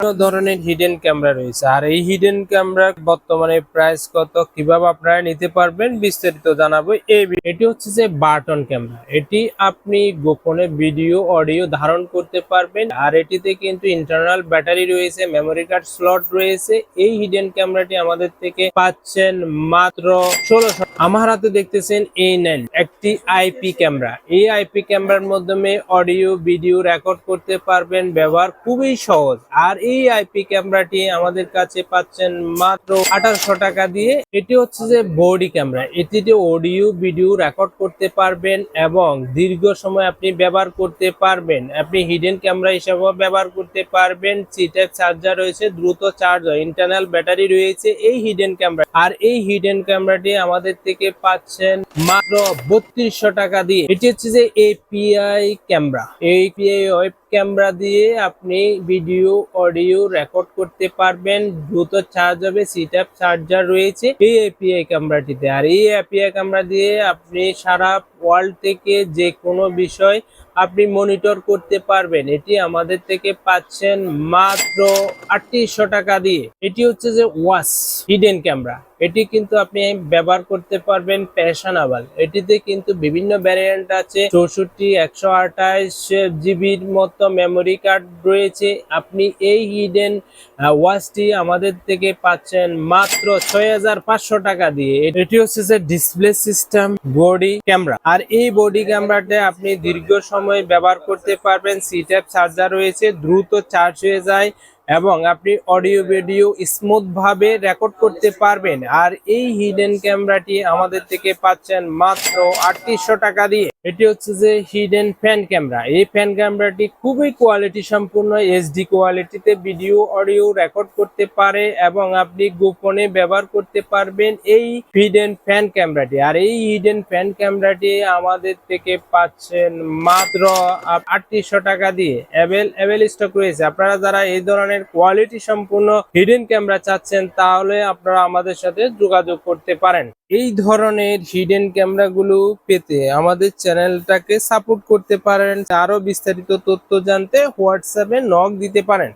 বিভিন্ন ধরনের hidden camera রয়েছে। আর এই হিডেন ক্যামেরা বর্তমানে প্রাইস কত, কীভাবে আপনারা নিতে পারবেন বিস্তারিত জানাব। এই এটি হচ্ছে যে বাটন ক্যামেরা এটি আপনি গোপনে ভিডিও অডিও ধারণ করতে পারবেন। আর এটিতে কিন্তু ইন্টারনাল ব্যাটারি রয়েছে মেমোরি কার্ড স্লট রয়েছে। এই হিডেন ক্যামেরাটি আমাদের থেকে পাচ্ছেন মাত্র ষোলোশো আমার হাতে দেখতেছেন এই নাইন একটি আইপি ক্যামেরা এই আইপি ক্যামেরার মাধ্যমে অডিও ভিডিও রেকর্ড করতে পারবেন। ব্যবহার খুবই সহজ। আর এই আইপি ক্যামেরাটি আমাদের কাছে পাচ্ছেন মাত্র আঠারোশো টাকা দিয়ে। এটি হচ্ছে যে বডি ক্যামেরা এটিতে অডিও ভিডিও রেকর্ড করতে পারবেন এবং দীর্ঘ সময় আপনি ব্যবহার করতে পারবেন। আপনি হিডেন ক্যামেরা হিসেবেও ব্যবহার করতে পারবেন। সি টাইপ চার্জার রয়েছে, দ্রুত চার্জ হয় ইন্টারনাল ব্যাটারি রয়েছে, এই হিডেন ক্যামেরা আর এই হিডেন ক্যামেরাটি আমাদের থেকে পাচ্ছেন মাত্র বত্রিশশো টাকা দিয়ে। এটি হচ্ছে যে এপিআই ক্যামেরা এই পিআই ওয়েব ক্যামেরা দিয়ে আপনি ভিডিও অডিও রেকর্ড করতে পারবেন। দ্রুত চার্জ হবে সিট আপ চার্জার রয়েছে। এই এপিআই ক্যামেরাটিতে আর এই এপিআই ক্যামেরা দিয়ে আপনি সারা ওয়ার্ল্ড থেকে যে কোনো বিষয় আপনি মনিটর করতে পারবেন। এটি আমাদের থেকে পাচ্ছেন মাত্র আটত্রিশশো টাকা দিয়ে। এটি হচ্ছে যে ওয়াস হিডেন ক্যামেরা। এটি কিন্তু আপনি ব্যবহার করতে পারবেন প্যাশনাবল এটিতে কিন্তু বিভিন্ন ভ্যারিয়েন্ট আছে। চৌষট্টি, একশো আঠাশ জিবির মতো মেমোরি কার্ড রয়েছে। আপনি এই হিডেন ওয়াচটি আমাদের থেকে পাচ্ছেন মাত্র ছয় হাজার পাঁচশো টাকা দিয়ে। এটি হচ্ছে যে ডিসপ্লে সিস্টেম বডি ক্যামেরা আর এই বডি ক্যামেরাটা আপনি দীর্ঘ সময় ব্যবহার করতে পারবেন। সি ট্যাপ চার্জার রয়েছে, দ্রুত চার্জ হয়ে যায় এবং আপনি অডিও ভিডিও স্মুথভাবে রেকর্ড করতে পারবেন। আর এই হিডেন ক্যামেরাটি আমাদের থেকে পাচ্ছেন মাত্র আটত্রিশশো টাকা দিয়ে। এটি হচ্ছে যে হিডেন ফ্যান ক্যামেরা এই ফ্যান ক্যামেরাটি খুবই কোয়ালিটি সম্পূর্ণ এইচডি কোয়ালিটিতে ভিডিও অডিও রেকর্ড করতে পারে এবং আপনি গোপনে ব্যবহার করতে পারবেন এই হিডেন ফ্যান ক্যামেরাটি আর এই হিডেন ফ্যান ক্যামেরাটি আমাদের থেকে পাচ্ছেন মাত্র আটত্রিশশো টাকা দিয়ে। অ্যাভেল অ্যাভেল স্টক রয়েছে। আপনারা যারা এই ধরনের কোয়ালিটি সম্পূর্ণ হিডেন ক্যামেরা চাচ্ছেন, তাহলে আপনারা আমাদের সাথে যোগাযোগ করতে পারেন। এই ধরনের হিডেন ক্যামেরাগুলো পেতে আমাদের চ্যানেলটাকে সাপোর্ট করতে পারেন। আরও বিস্তারিত তথ্য জানতে হোয়াটসঅ্যাপে নক দিতে পারেন।